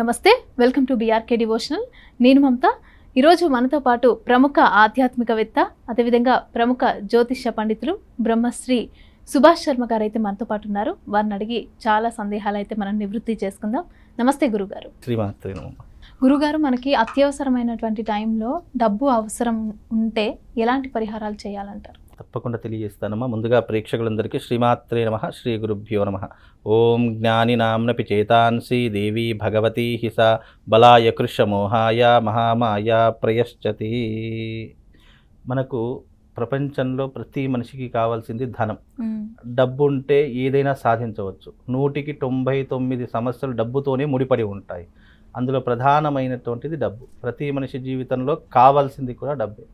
నమస్తే welcome to BRK devotional నేను మమత. ఈరోజు మనతో పాటు ప్రముఖ ఆధ్యాత్మికవేత్త అదేవిధంగా ప్రముఖ జ్యోతిష్య పండితులు బ్రహ్మశ్రీ సుభాష్ శర్మ గారు అయితే మనతో పాటు ఉన్నారు. వారిని అడిగి చాలా సందేహాలు అయితే మనం నివృత్తి చేసుకుందాం. నమస్తే గురుగారు. గురుగారు మనకి అత్యవసరమైనటువంటి టైంలో డబ్బు అవసరం ఉంటే ఎలాంటి పరిహారాలు చేయాలంటారు? తప్పకుండా తెలియజేస్తానమ్మా. ముందుగా ప్రేక్షకులందరికీ శ్రీమాత్రే నమ శ్రీ గురుభ్యో నమ. ఓం జ్ఞాని నామ్నపి చేతాంసి దేవి భగవతి హిస బలాయ కృషమోహాయ మహామాయ ప్రయశ్చతి. మనకు ప్రపంచంలో ప్రతి మనిషికి కావాల్సింది ధనం. డబ్బు ఉంటే ఏదైనా సాధించవచ్చు. నూటికి తొంభై తొమ్మిది సమస్యలు డబ్బుతోనే ముడిపడి ఉంటాయి. అందులో ప్రధానమైనటువంటిది డబ్బు. ప్రతి మనిషి జీవితంలో కావాల్సింది కూడా డబ్బే.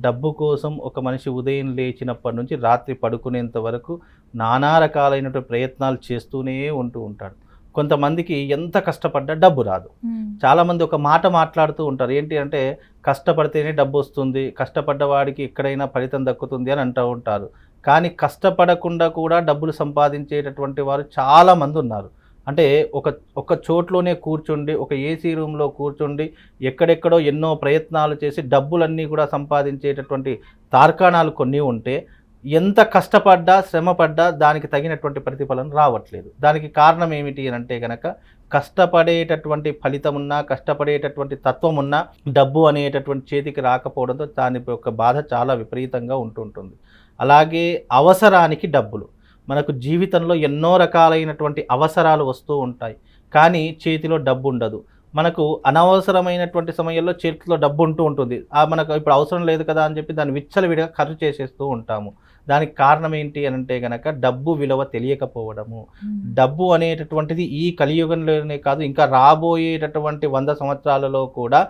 డబ్బు కోసం ఒక మనిషి ఉదయం లేచినప్పటి నుంచి రాత్రి పడుకునేంత వరకు నానా రకాలైనటువంటి ప్రయత్నాలు చేస్తూనే ఉంటూ ఉంటాడు. కొంతమందికి ఎంత కష్టపడ్డా డబ్బు రాదు. చాలామంది ఒక మాట మాట్లాడుతూ ఉంటారు. ఏంటి అంటే కష్టపడితేనే డబ్బు వస్తుంది కష్టపడ్డ వాడికి ఎక్కడైనా ఫలితం దక్కుతుంది అని అంటూ ఉంటారు. కానీ కష్టపడకుండా కూడా డబ్బులు సంపాదించేటటువంటి వారు చాలామంది ఉన్నారు. అంటే ఒక ఒక చోట్లోనే కూర్చుండి ఒక ఏసీ రూమ్లో కూర్చుండి ఎక్కడెక్కడో ఎన్నో ప్రయత్నాలు చేసి డబ్బులన్నీ కూడా సంపాదించేటటువంటి తార్కాణాలు కొన్ని ఉంటే ఎంత కష్టపడ్డా శ్రమపడ్డా దానికి తగినటువంటి ప్రతిఫలం రావట్లేదు. దానికి కారణం ఏమిటి అని అంటే కనుక కష్టపడేటటువంటి ఫలితం ఉన్నా కష్టపడేటటువంటి తత్వం ఉన్నా డబ్బు అనేటటువంటి చేతికి రాకపోవడంతో దాని యొక్క బాధ చాలా విపరీతంగా ఉంటుంటుంది. అలాగే అవసరానికి డబ్బులు. మనకు జీవితంలో ఎన్నో రకాలైనటువంటి అవసరాలు వస్తూ ఉంటాయి. కానీ చేతిలో డబ్బు ఉండదు. మనకు అనవసరమైనటువంటి సమయంలో చేతిలో డబ్బు ఉంటూ ఉంటుంది. ఆ మనకు ఇప్పుడు అవసరం లేదు కదా అని చెప్పి దాన్ని విచ్చలవిడిగా ఖర్చు చేసేస్తూ ఉంటాము. దానికి కారణం ఏంటి అని అంటే కనుక డబ్బు విలువ తెలియకపోవడము. డబ్బు అనేటటువంటిది ఈ కలియుగంలోనే కాదు ఇంకా రాబోయేటటువంటి వంద సంవత్సరాలలో కూడా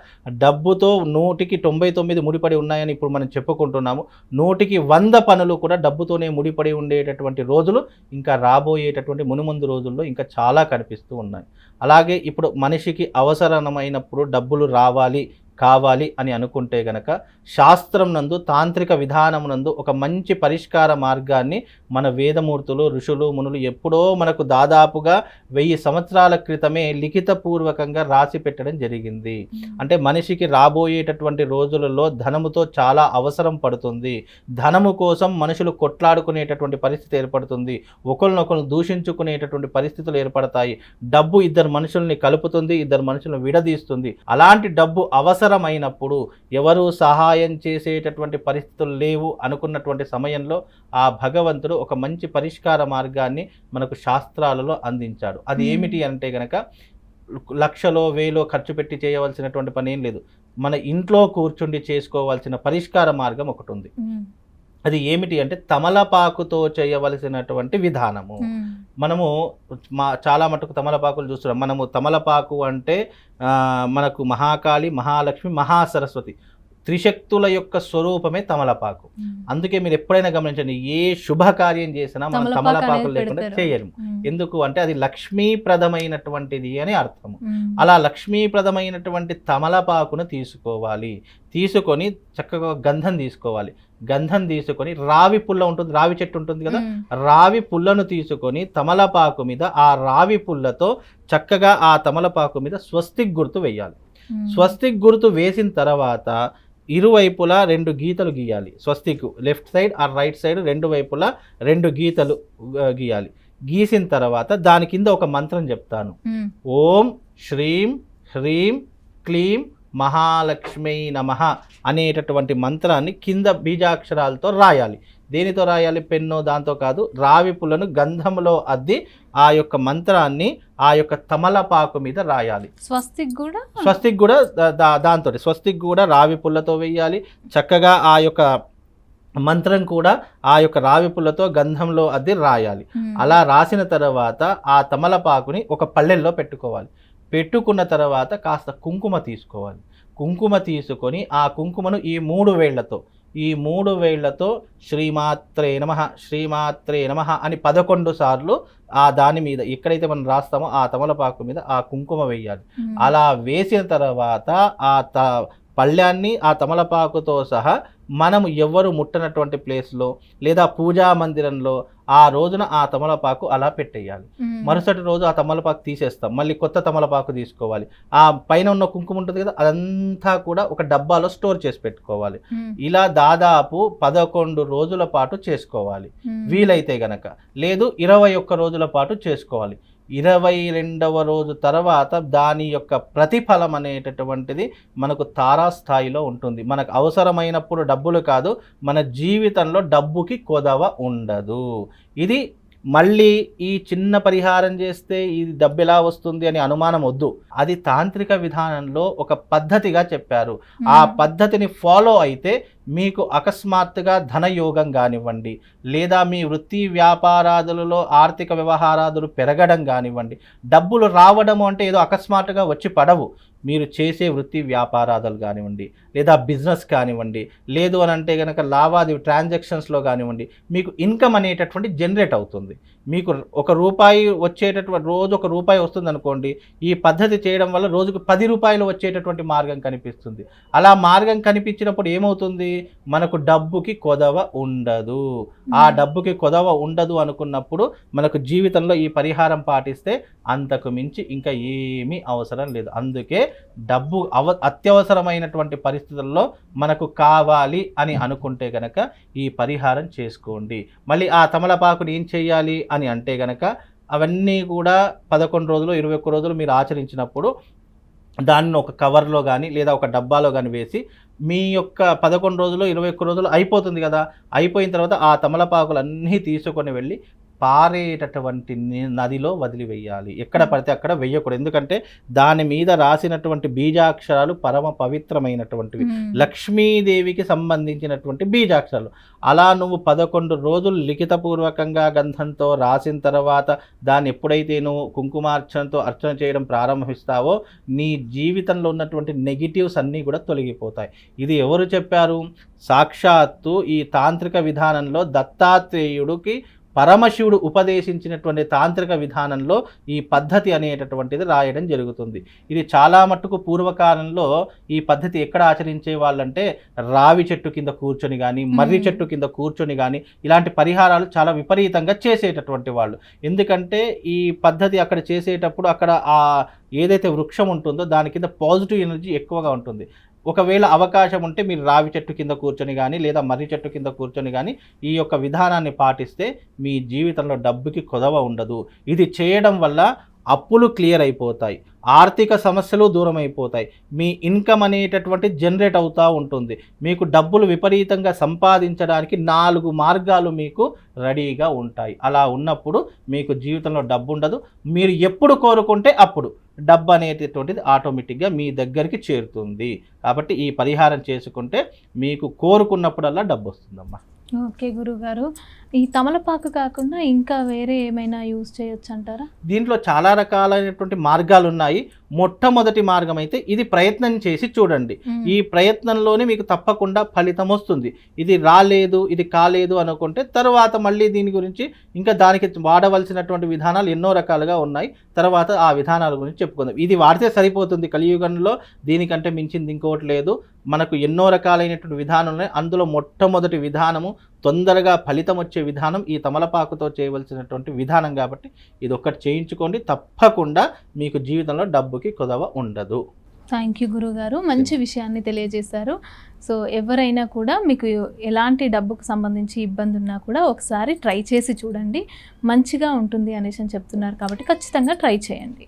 డబ్బుతో నూటికి తొంభై తొమ్మిది ముడిపడి ఉన్నాయని ఇప్పుడు మనం చెప్పుకుంటున్నాము. నూటికి వంద పనులు కూడా డబ్బుతోనే ముడిపడి ఉండేటటువంటి రోజులు ఇంకా రాబోయేటటువంటి మునుముందు రోజుల్లో ఇంకా చాలా కనిపిస్తూ ఉన్నాయి. అలాగే ఇప్పుడు మనిషికి అవసరమైనప్పుడు డబ్బులు రావాలి కావాలి అని అనుకుంటే గనక శాస్త్రం నందు తాంత్రిక విధానం నందు ఒక మంచి పరిష్కార మార్గాన్ని మన వేదమూర్తులు ఋషులు మునులు ఎప్పుడో మనకు దాదాపుగా వెయ్యి సంవత్సరాల క్రితమే లిఖితపూర్వకంగా రాసి పెట్టడం జరిగింది. అంటే మనిషికి రాబోయేటటువంటి రోజులలో ధనముతో చాలా అవసరం పడుతుంది. ధనము కోసం మనుషులు కొట్లాడుకునేటటువంటి పరిస్థితి ఏర్పడుతుంది. ఒకరినొకరు దూషించుకునేటటువంటి పరిస్థితులు ఏర్పడతాయి. డబ్బు ఇద్దరు మనుషుల్ని కలుపుతుంది ఇద్దరు మనుషులను విడదీస్తుంది. అలాంటి డబ్బు అవసరమైనప్పుడు ఎవరు సహాయం చేసేటటువంటి పరిస్థితులు లేవు అనుకున్నటువంటి సమయంలో ఆ భగవంతుడు ఒక మంచి పరిష్కార మార్గాన్ని మనకు శాస్త్రాలలో అందించాడు. అది. ఏమిటి అంటే గనక లక్షలో వేలో ఖర్చు పెట్టి చేయవలసినటువంటి పని ఏం లేదు. మన ఇంట్లో కూర్చుండి చేసుకోవాల్సిన పరిష్కార మార్గం ఒకటి ఉంది. అది ఏమిటి అంటే తమలపాకుతో చేయవలసినటువంటి విధానము. మనము మా చాలా మటుకు తమలపాకులు చూస్తున్నాం. మనము తమలపాకు అంటే మనకు మహాకాళి మహాలక్ష్మి మహాసరస్వతి. త్రిశక్తుల యొక్క స్వరూపమే తమలపాకు. అందుకే మీరు ఎప్పుడైనా గమనించండి ఏ శుభకార్యం చేసినా మనం తమలపాకు తమలపాకులు లేకుండా. చేయరు. ఎందుకు అంటే అది లక్ష్మీప్రదమైనటువంటిది అని అర్థము. అలా లక్ష్మీప్రదమైనటువంటి తమలపాకును తీసుకోవాలి. తీసుకొని చక్కగా గంధం తీసుకోవాలి. గంధం తీసుకొని రావి పుల్ల ఉంటుంది రావి చెట్టు ఉంటుంది కదా? రావి పుల్లను తీసుకొని తమలపాకు మీద ఆ రావి పుల్లతో చక్కగా ఆ తమలపాకు మీద స్వస్తిక్ గుర్తు వేయాలి. స్వస్తిక్ గుర్తు వేసిన తర్వాత ఇరువైపులా రెండు గీతలు గీయాలి. స్వస్తిక్ లెఫ్ట్ సైడ్ ఆ రైట్ సైడ్ రెండు వైపులా రెండు గీతలు గీయాలి. గీసిన తర్వాత దాని కింద ఒక మంత్రం చెప్తాను. ఓం శ్రీం హ్రీం క్లీం మహాలక్ష్మీ నమ అనేటటువంటి మంత్రాన్ని కింద బీజాక్షరాలతో రాయాలి. దేనితో రాయాలి? పెన్ను దాంతో కాదు. రావి పుల్లను గంధంలో అద్ది ఆ యొక్క మంత్రాన్ని ఆ యొక్క తమలపాకు మీద రాయాలి. స్వస్తిక్ కూడా? స్వస్తిక్ కూడా దా దాంతో స్వస్తిక్ కూడా రావి పుల్లతో వేయాలి. చక్కగా ఆ యొక్క మంత్రం కూడా ఆ యొక్క రావి పుల్లతో గంధంలో అద్ది రాయాలి. అలా రాసిన తర్వాత ఆ తమలపాకుని ఒక పళ్ళెల్లో పెట్టుకోవాలి. పెట్టుకున్న తర్వాత కాస్త కుంకుమ తీసుకోవాలి. కుంకుమ తీసుకొని ఆ కుంకుమను ఈ మూడు వేళ్ళతో ఈ మూడు వేళ్ళతో శ్రీమాత్రే నమ శ్రీమాత్రే నమ అని పదకొండు సార్లు ఆ దాని మీద ఎక్కడైతే మనం రాస్తామో ఆ తమలపాకు మీద ఆ కుంకుమ వేయాలి. అలా వేసిన తర్వాత ఆ త పళ్ళాన్ని ఆ తమలపాకుతో సహా మనము ఎవరు ముట్టనటువంటి ప్లేస్లో లేదా పూజా మందిరంలో ఆ రోజున ఆ తమలపాకు అలా పెట్టేయాలి. మరుసటి రోజు ఆ తమలపాకు తీసేస్తాం. మళ్ళీ కొత్త తమలపాకు తీసుకోవాలి. ఆ పైన ఉన్న కుంకుమ ఉంటుంది కదా అదంతా కూడా ఒక డబ్బాలో స్టోర్ చేసి పెట్టుకోవాలి. ఇలా దాదాపు పదకొండు రోజుల పాటు చేసుకోవాలి. వీలైతే గనక. లేదు ఇరవై ఒక్క రోజుల పాటు చేసుకోవాలి. ఇరవై రెండవ రోజు తర్వాత దాని యొక్క ప్రతిఫలం అనేటటువంటిది మనకు తారాస్థాయిలో ఉంటుంది. మనకు అవసరమైనప్పుడు డబ్బులు కాదు మన జీవితంలో డబ్బుకి కొదవ ఉండదు. ఇది మళ్ళీ ఈ చిన్న పరిహారం చేస్తే ఇది డబ్బు ఎలా వస్తుంది అని అనుమానం వద్దు. అది తాంత్రిక విధానంలో ఒక పద్ధతిగా చెప్పారు. ఆ. పద్ధతిని ఫాలో అయితే మీకు అకస్మాత్తుగా ధనయోగం కానివ్వండి లేదా మీ వృత్తి వ్యాపారాదులలో ఆర్థిక వ్యవహారాదులు పెరగడం కానివ్వండి డబ్బులు రావడము అంటే ఏదో అకస్మాత్తుగా వచ్చి పడవు. మీరు చేసే వృత్తి వ్యాపారాదులు కానివ్వండి లేదా బిజినెస్ కానివ్వండి లేదు అని అంటే కనుక లావాదేవీ ట్రాన్సాక్షన్స్లో కానివ్వండి మీకు ఇన్కమ్ అనేటటువంటి జనరేట్ అవుతుంది. మీకు ఒక రూపాయి వచ్చేటటువంటి రోజు ఒక రూపాయి వస్తుంది అనుకోండి ఈ పద్ధతి చేయడం వల్ల రోజుకు పది రూపాయలు వచ్చేటటువంటి మార్గం కనిపిస్తుంది. అలా మార్గం కనిపించినప్పుడు ఏమవుతుంది? మనకు డబ్బుకి కొదవ ఉండదు. ఆ మ్మ్. డబ్బుకి కొదవ ఉండదు అనుకున్నప్పుడు మనకు జీవితంలో ఈ పరిహారం పాటిస్తే అంతకు మించి ఇంకా ఏమీ అవసరం లేదు. అందుకే డబ్బు అవ అత్యవసరమైనటువంటి పరిస్థితుల్లో మనకు కావాలి అని అనుకుంటే గనక ఈ పరిహారం చేసుకోండి. మళ్ళీ ఆ తమలపాకుని ఏం చేయాలి అని అంటే గనక అవన్నీ కూడా పదకొండు రోజులు ఇరవై ఒక్క రోజులు మీరు ఆచరించినప్పుడు దాన్ని ఒక కవర్లో కానీ లేదా ఒక డబ్బాలో కానీ వేసి మీ యొక్క పదకొండు రోజులు ఇరవై ఒక్క రోజులు అయిపోతుంది కదా. అయిపోయిన తర్వాత ఆ తమలపాకులు అన్నీ తీసుకొని వెళ్ళి పారేటటువంటి నదిలో వదిలివేయాలి. ఎక్కడ పడితే అక్కడ వెయ్యకూడదు ఎందుకంటే దాని మీద రాసినటువంటి బీజాక్షరాలు పరమ పవిత్రమైనటువంటివి. మ్మ్. లక్ష్మీదేవికి సంబంధించినటువంటి బీజాక్షరాలు. అలా నువ్వు పదకొండు రోజులు లిఖితపూర్వకంగా గంధంతో రాసిన తర్వాత దాన్ని ఎప్పుడైతే నువ్వు కుంకుమార్చనతో అర్చన చేయడం ప్రారంభిస్తావో నీ జీవితంలో ఉన్నటువంటి నెగిటివ్స్ అన్నీ కూడా తొలగిపోతాయి. ఇది ఎవరు చెప్పారు? సాక్షాత్తు ఈ తాంత్రిక విధానంలో దత్తాత్రేయుడికి పరమశివుడు ఉపదేశించినటువంటి తాంత్రిక విధానంలో ఈ పద్ధతి అనేటటువంటిది రాయడం జరుగుతుంది. ఇది చాలా మట్టుకు పూర్వకాలంలో ఈ పద్ధతి ఎక్కడ ఆచరించే వాళ్ళంటే రావి చెట్టు కింద కూర్చొని కానీ మర్రి. చెట్టు కింద కూర్చొని కానీ ఇలాంటి పరిహారాలు చాలా విపరీతంగా చేసేటటువంటి వాళ్ళు. ఎందుకంటే ఈ పద్ధతి అక్కడ చేసేటప్పుడు అక్కడ ఆ ఏదైతే వృక్షం ఉంటుందో దాని కింద పాజిటివ్ ఎనర్జీ ఎక్కువగా ఉంటుంది. ఒకవేళ అవకాశం ఉంటే మీరు రావి చెట్టు కింద కూర్చొని కానీ లేదా మర్రి చెట్టు కింద కూర్చొని కానీ ఈ యొక్క విధానాన్ని పాటిస్తే మీ జీవితంలో డబ్బుకి కొదవ ఉండదు. ఇది చేయడం వల్ల అప్పులు క్లియర్ అయిపోతాయి. ఆర్థిక సమస్యలు దూరం అయిపోతాయి. మీ ఇన్కమ్ అనేటటువంటి జనరేట్ అవుతూ ఉంటుంది. మీకు డబ్బులు విపరీతంగా సంపాదించడానికి నాలుగు మార్గాలు మీకు రెడీగా ఉంటాయి. అలా ఉన్నప్పుడు మీకు జీవితంలో డబ్బు ఉండదు. మీరు ఎప్పుడు కోరుకుంటే అప్పుడు డబ్బు అనేటటువంటిది ఆటోమేటిక్గా మీ దగ్గరికి చేరుతుంది. కాబట్టి ఈ పరిహారం చేసుకుంటే మీకు కోరుకున్నప్పుడల్లా డబ్బు వస్తుందమ్మా. ఓకే గురుగారు. ఈ తమలపాకు కాకుండా ఇంకా వేరే ఏమైనా యూజ్ చేయొచ్చు అంటారా? దీంట్లో చాలా రకాలైనటువంటి మార్గాలు ఉన్నాయి. మొట్టమొదటి మార్గం అయితే ఇది ప్రయత్నం చేసి చూడండి. ఈ ప్రయత్నంలోనే మీకు తప్పకుండా ఫలితం వస్తుంది. ఇది రాలేదు ఇది కాలేదు అనుకుంటే తర్వాత మళ్ళీ దీని గురించి ఇంకా దానికి వాడవలసినటువంటి విధానాలు ఎన్నో రకాలుగా ఉన్నాయి. తర్వాత ఆ విధానాల గురించి చెప్పుకుందాం. ఇది వాడితే సరిపోతుంది. కలియుగంలో దీనికంటే మించింది ఇంకోటి లేదు. మనకు ఎన్నో రకాలైనటువంటి విధానాలు ఉన్నాయి. అందులో మొట్టమొదటి విధానము తొందరగా ఫలితం వచ్చే విధానం ఈ తమలపాకుతో చేయవలసినటువంటి విధానం కాబట్టి ఇది ఒక్కటి చేయించుకోండి. తప్పకుండా మీకు జీవితంలో డబ్బుకి కొదవ ఉండదు. థ్యాంక్ యూ గురుగారు. మంచి విషయాన్ని తెలియజేశారు. సో ఎవరైనా కూడా మీకు ఎలాంటి డబ్బుకు సంబంధించి ఇబ్బంది ఉన్నా కూడా ఒకసారి ట్రై చేసి చూడండి. మంచిగా ఉంటుంది అనేసి అని చెప్తున్నారు కాబట్టి ఖచ్చితంగా ట్రై చేయండి.